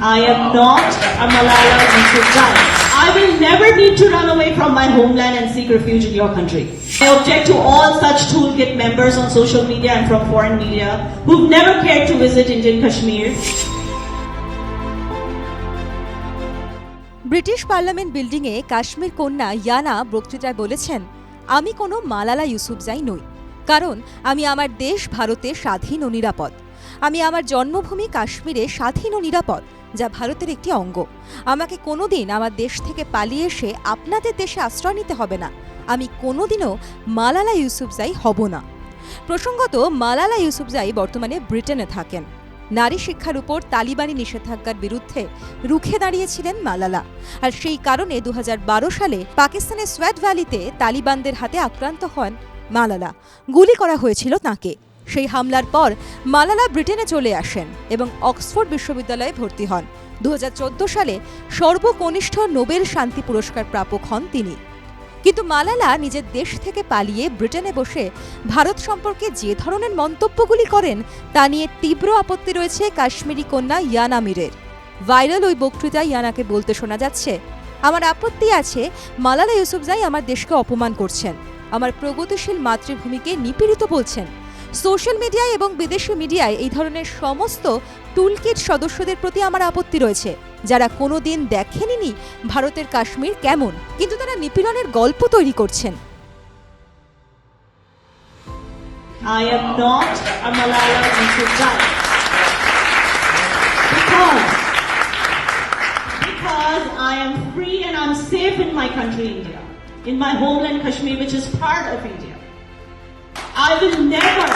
I am not a Malala Yousafzai. I will never need to run away from my homeland and seek refuge in your country. I object to all such toolkit members on social media and from foreign media who've never cared to visit Indian Kashmir British parliament বিল্ডিংয়ে কাশ্মীর কন্যা ইয়ানা বক্তৃতায় বলেছেন আমি কোনো মালালা ইউসুফজাই নই কারণ আমি আমার দেশ ভারতে স্বাধীন ও নিরাপদ আমি আমার জন্মভূমি কাশ্মীরে স্বাধীন ও নিরাপদ, যা ভারতের একটি অঙ্গ। আমাকে কোনোদিন আমার দেশ থেকে পালিয়ে এসে আপনাদের দেশে আশ্রয় নিতে হবে না। আমি কোনোদিনও মালালা ইউসুফজাই হব না। প্রসঙ্গত, মালালা ইউসুফজাই বর্তমানে ব্রিটেনে থাকেন। নারী শিক্ষার উপর তালিবানি নিষেধাজ্ঞার বিরুদ্ধে রুখে দাঁড়িয়েছিলেন মালালা। আর সেই কারণে দু হাজার বারো সালে পাকিস্তানের সোয়াট ভ্যালিতে তালিবানদের হাতে আক্রান্ত হন মালালা। গুলি করা হয়েছিল তাকে। সেই হামলার পর মালালা ব্রিটেনে চলে আসেন এবং অক্সফোর্ড বিশ্ববিদ্যালয়ে ভর্তি হন। দু হাজার চোদ্দ সালে সর্বকনিষ্ঠ নোবেল শান্তি পুরস্কার প্রাপক হন তিনি। কিন্তু মালালা নিজের দেশ থেকে পালিয়ে ব্রিটেনে বসে ভারত সম্পর্কে যে ধরনের মন্তব্যগুলি করেন তা নিয়ে তীব্র আপত্তি রয়েছে কাশ্মীরি কন্যা ইয়ানা মীরের ভাইরাল ওই বক্তৃতায় ইয়ানাকে বলতে শোনা যাচ্ছে, আমার আপত্তি আছে, মালালা ইউসুফজাই আমার দেশকে অপমান করছেন। আমার প্রগতিশীল মাতৃভূমিকে নিপীড়িত বলছেন। সোশ্যাল মিডিয়ায় এবং বিদেশি মিডিয়ায় এই ধরনের সমস্ত টুলকিট সদস্যদের প্রতি আমার আপত্তি রয়েছে যারা কোনোদিন দেখেনি ভারতের কাশ্মীর কেমন কিন্তু তারা নিপীড়নের গল্প তৈরি করছেন I am not a Malala Yousafzai. Because, because I am free and I'm safe in my country, India, in my homeland Kashmir, which is part of India. I will never,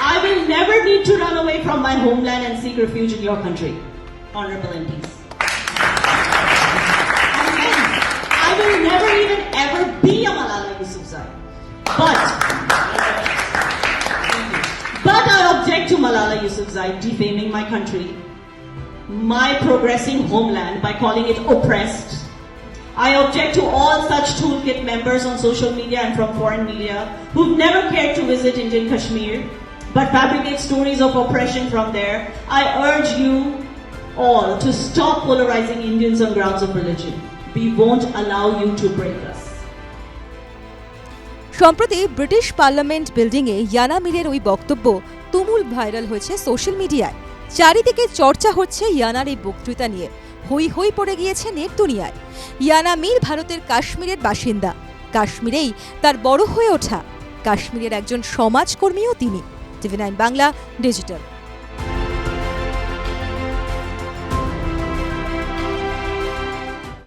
I will never need to run away from my homeland and seek refuge in your country, honorable MPs. Hence, I will never even ever be a Malala Yousafzai. But, but I object to Malala Yousafzai defaming my country, my progressing homeland by calling it oppressed. I object to all such toolkit members on social media and from foreign media who've never cared to visit Indian Kashmir but fabricate stories of oppression from there. I urge you all to stop polarizing Indians on grounds of religion. We won't allow you to break us. সম্প্রতি British parliament বিল্ডিংয়ে ইয়ানা মিরের ওই বক্তব্য তুমুল viral হয়েছে social মিডিয়ায় চারিদিকে চর্চা হচ্ছে ইয়ানার এই বক্তৃতা নিয়ে হই হই পড়ে গিয়েছে নেট দুনিয়ায় ইয়ানা মীর ভারতের কাশ্মীরের বাসিন্দা। কাশ্মীরেই তার বড় হয়ে ওঠা। কাশ্মীরের একজন সমাজকর্মীও তিনি। TV nine Bangla digital.